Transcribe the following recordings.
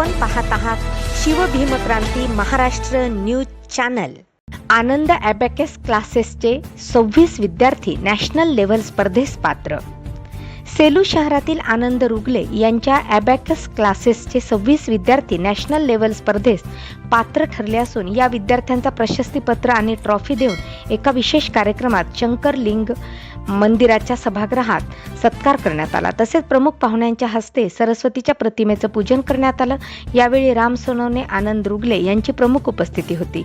आपण पाहत आहात Shivbhimkranti Maharashtra news channel. Anand abacus क्लासेसचे सव्वीस विद्यार्थी नॅशनल लेव्हल स्पर्धेस पात्र. सेलू शहरातील आनंद रुगले यांच्या ॲबॅकस क्लासेसचे सव्वीस विद्यार्थी नॅशनल लेव्हल स्पर्धेस पात्र ठरले असून या विद्यार्थ्यांचा प्रशस्तीपत्र आणि ट्रॉफी देऊन एका विशेष कार्यक्रमात शंकर लिंग मंदिराच्या सभागृहात सत्कार करण्यात आला. तसेच प्रमुख पाहुण्यांच्या हस्ते सरस्वतीच्या प्रतिमेचं पूजन करण्यात आलं. यावेळी राम सोनवणे आनंद रुगले यांची प्रमुख उपस्थिती होती.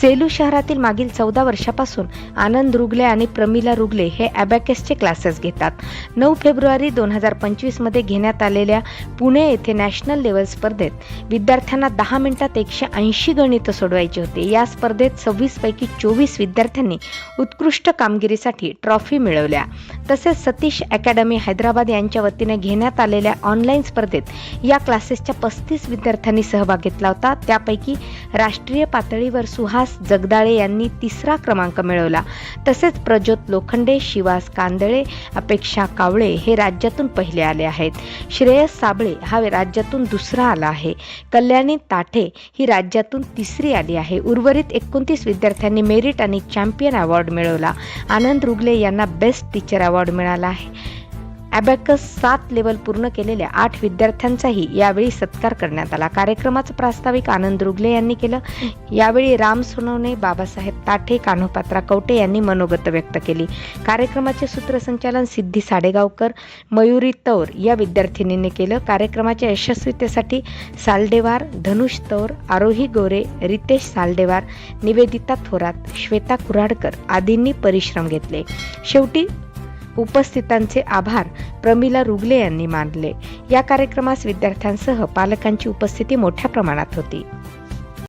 सेलू शहरातील मागील चौदा वर्षापासून आनंद रुगले आणि प्रमिला रुगले हे ॲबॅकेसचे क्लासेस घेतात. नऊ फेब्रुवारी दोन हजार पंचवीसमध्ये घेण्यात आलेल्या पुणे येथे नॅशनल लेवल स्पर्धेत विद्यार्थ्यांना दहा मिनिटात एकशे ऐंशी गणितं सोडवायची होती. या स्पर्धेत सव्वीस पैकी चोवीस विद्यार्थ्यांनी उत्कृष्ट कामगिरीसाठी ट्रॉफी ഉണ്ടാവില്ല तसेच सतीश अकॅडमी हैदराबाद यांच्या वतीने घेण्यात आलेल्या ऑनलाईन स्पर्धेत या क्लासेसच्या पस्तीस विद्यार्थ्यांनी सहभाग घेतला होता. त्यापैकी राष्ट्रीय पातळीवर सुहास जगदाळे यांनी तिसरा क्रमांक मिळवला. तसेच प्रज्योत लोखंडे शिवास कांदळे अपेक्षा कावळे हे राज्यातून पहिले आले आहेत. श्रेयस साबळे हा राज्यातून दुसरा आला आहे. कल्याणी ताठे ही राज्यातून तिसरी आली आहे. उर्वरित एकोणतीस विद्यार्थ्यांनी मेरिट आणि चॅम्पियन अवॉर्ड मिळवला. आनंद रुगले यांना बेस्ट टीचर अवॉर्ड मिळाला आहे. ॲबॅकस सात लेवल पूर्ण केलेल्या आठ विद्यार्थ्यांचाही यावेळी सत्कार करण्यात आला. कार्यक्रमाचं प्रास्ताविक आनंद रुगले यांनी केलं. यावेळी राम सोनवणे बाबासाहेब ताठे कान्होपात्रा कवटे यांनी मनोगत व्यक्त केली. कार्यक्रमाचे सूत्रसंचालन सिद्धी साडेगावकर मयुरी तौर या विद्यार्थिनींनी केलं. कार्यक्रमाच्या यशस्वीतेसाठी सालडेवार धनुष तौर आरोही गोरे रितेश सालडेवार निवेदिता थोरात श्वेता कुऱ्हाडकर आदींनी परिश्रम घेतले. शेवटी उपस्थितांचे आभार प्रमिला रुगले यांनी मानले. या कार्यक्रमास विद्यार्थ्यांसह पालकांची उपस्थिती मोठ्या प्रमाणात होती.